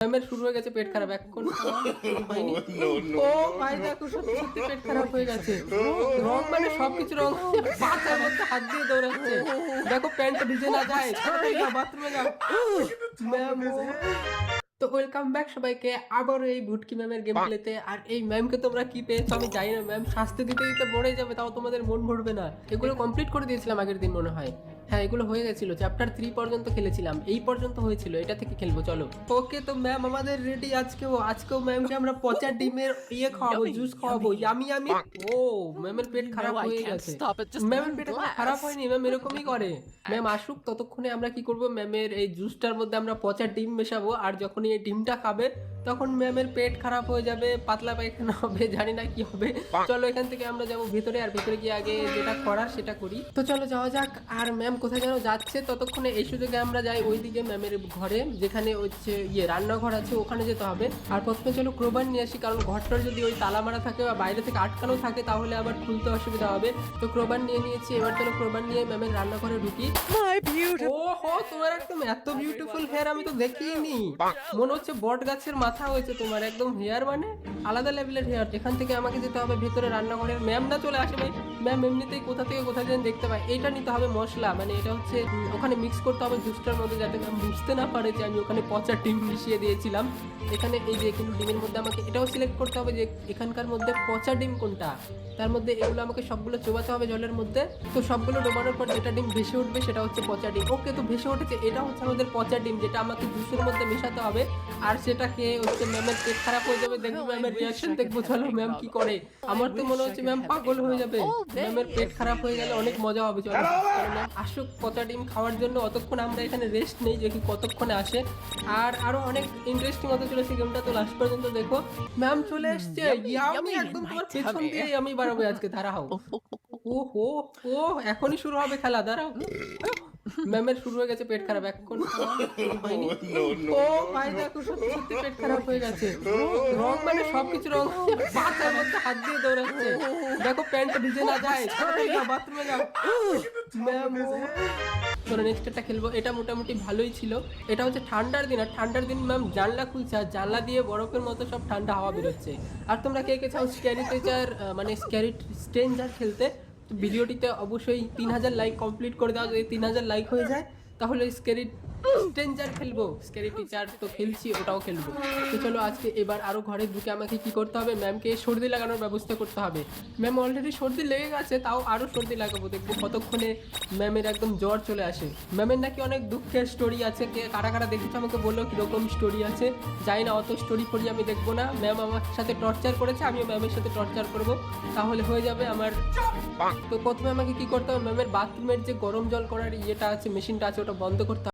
ম্যামের শুরু হয়ে গেছে পেট খারাপ। এখন ও ভাই দেখো সত্যি পেট খারাপ হয়ে গেছে। রং মানে সবকিছু রং। বাচ্চার মধ্যে হাত দিয়ে দৌড়াচ্ছে। দেখো প্যান্ট ভিজে না যায়। বাথরুমে যাও। তো ওয়েলকাম ব্যাক সবাইকে আবারও এই ভুটকি ম্যামের গেম প্লেতে আর এই ম্যামকে তোমরা কি পেয়েছ? আমি জানি না ম্যাম শাস্তি দিতে দিতে মরে যাবে তাও তোমাদের মন ভরবে না। এগুলো কমপ্লিট করে দিয়েছিলাম আগের দিন মনে হয়। হ্যাঁ এগুলো হয়ে গেছিল চ্যাপ্টার থ্রি পর্যন্ত খেলেছিলাম এই পর্যন্ত হয়েছিল এটা থেকে খেলব চলো। ওকে তো ম্যাম আমাদের রেডি আজকেও আজকেও ম্যামকে আমরা পচা ডিমের ইয়ে খাওয়াবো জুস খাওয়াবো ইয়ামি ইয়ামি ও ম্যামের পেট খারাপ হয়ে গেছে। ম্যামের পেট খারাপ হয়নি ম্যাম এরকমই করে। ম্যাম আসুক ততক্ষণে আমরা কি করব ম্যামের এই জুসটার মধ্যে আমরা পচা ডিম মেশাবো আর যখনই এই ডিমটা খাবে তখন ম্যামের পেট খারাপ হয়ে যাবে পাতলা পায়খানা হবে জানি না কি হবে। চলো এখান থেকে আমরা যাব ভিতরে আর ভিতরে গিয়ে আগে যেটা করার সেটা করি। তো চলো যাওয়া যাক আর ম্যাম কোথায় যেন যাচ্ছে ততক্ষণে এই সুযোগে আমরা যাই ওইদিকে ম্যামের ঘরে যেখানে হচ্ছে ইয়ে রান্নাঘর আছে ওখানে যেতে হবে। আর প্রথমে চলো ক্রোবার নিয়ে আসি কারণ ঘরটার যদি ওই তালা মারা থাকে বা বাইরে থেকে আটকানো থাকে তাহলে আবার খুলতে অসুবিধা হবে। তো ক্রোবার নিয়ে নিয়েছি এবার চলো ক্রোবার নিয়ে ম্যামের রান্নাঘরে ঢুকি। ও হো তোমার একদম এত বিউটিফুল হেয়ার আমি তো দেখিনি। মনে হচ্ছে বট গাছের মাথা হয়েছে তোমার, একদম হেয়ার মানে আলাদা লেভেলের হেয়ার এখান থেকে আমাকে যেতে হবে, ভেতরে রান্নাঘরের ম্যাম না চলে আসে ভাই। ম্যাম এমনিতেই কোথা থেকে কোথা যেন দেখতে পাই এটা নিতে হবে মশলা মানে এটা হচ্ছে ওখানে মিক্স করতে হবে জুসটার মধ্যে যাতে ম্যাম বুঝতে না পারে যে আমি ওখানে পচা ডিম মিশিয়ে দিয়েছিলাম। এখানে এই যে, কিন্তু ডিমের মধ্যে আমাকে এটাও সিলেক্ট করতে হবে যে এখানকার মধ্যে পচা ডিম কোনটা। তার মধ্যে এগুলো আমাকে সবগুলো চোবাতে হবে জলের মধ্যে। তো সবগুলো ডোবানোর পর যেটা ডিম ভেসে উঠবে সেটা হচ্ছে পচা ডিম। ওকে তো ভেসে উঠেছে, এটা হচ্ছে আমাদের পচা ডিম, যেটা আমাকে জুসের মধ্যে মেশাতে হবে। আর সেটা খেয়ে হচ্ছে ম্যামের পেট খারাপ হয়ে যাবে দেখব ম্যামের রিয়াকশন দেখব চলো ম্যাম কি করে? আমার তো মনে হচ্ছে ম্যাম পাগল হয়ে যাবে। ম্যামের পেট খারাপ হয়ে গেলে অনেক মজা হবে চলো। ম্যাম আসুক ডিম খাওয়ার জন্য অতক্ষণ আমরা এখানে রেস্ট নেই যে কি কতক্ষণে আসে। আর আরও অনেক ইন্টারেস্টিং হতে চলেছে গেমটা তো লাস্ট পর্যন্ত দেখো। ম্যাম চলে এসছে ইয়ামি একদম তোমার পেছন দিয়ে আমি বাড়াবো আজকে দাঁড়াও। ও হো ও এখনই শুরু হবে খেলা দাঁড়াও। ম্যামের শুরু হয়ে গেছে পেট খারাপ এখন হয়নি। ও ভাই দেখো সত্যি সত্যি পেট খারাপ হয়ে গেছে। রং মানে সবকিছু রং। বাচ্চার মধ্যে হাত দিয়ে দৌড়াচ্ছে। দেখো প্যান্ট ভিজে না যায়। বাথরুমে যাও। ম্যাম চলো নেক্সট একটা খেলব। এটা মোটামুটি ভালোই ছিল। এটা হচ্ছে ঠান্ডার দিন। আর ঠান্ডার দিন ম্যাম জানলা খুলছে আর জানলা দিয়ে বরফের মতো সব ঠান্ডা হাওয়া বেরোচ্ছে। আর তোমরা কে কে চাও স্ক্যারি টেচার মানে স্ক্যারি স্ট্রেঞ্জার খেলতে? ভিডিওটিতে অবশ্যই তিন হাজার লাইক কমপ্লিট করে দেওয়া যদি তিন হাজার লাইক হয়ে যায়, তাহলে স্ক্যারি স্ট্রেঞ্জার খেলব। স্ক্যারি টিচার তো খেলছি ওটাও খেলব। তো চলো আজকে এবার আরও ঘরে ঢুকে আমাকে কি করতে হবে? ম্যামকে সর্দি লাগানোর ব্যবস্থা করতে হবে। ম্যাম অলরেডি সর্দি লেগে গেছে তাও আরও সর্দি লাগাবো। দেখব কতক্ষণে ম্যামের একদম জ্বর চলে আসে। ম্যামের নাকি অনেক দুঃখের স্টোরি আছে। কে কারা কারা দেখেছ? আমাকে বলল কীরকম স্টোরি আছে। জানি না অত স্টোরি ফরি আমি দেখব না। ম্যাম আমার সাথে টর্চার করেছে আমিও ম্যামের সাথে টর্চার করব। তাহলে হয়ে যাবে আমার তো প্রথমে আমাকে কি করতে হবে? ম্যামের বাথরুমের যে গরম জল করার ইয়েটা আছে মেশিনটা আছে ওটা বন্ধ করতে হবে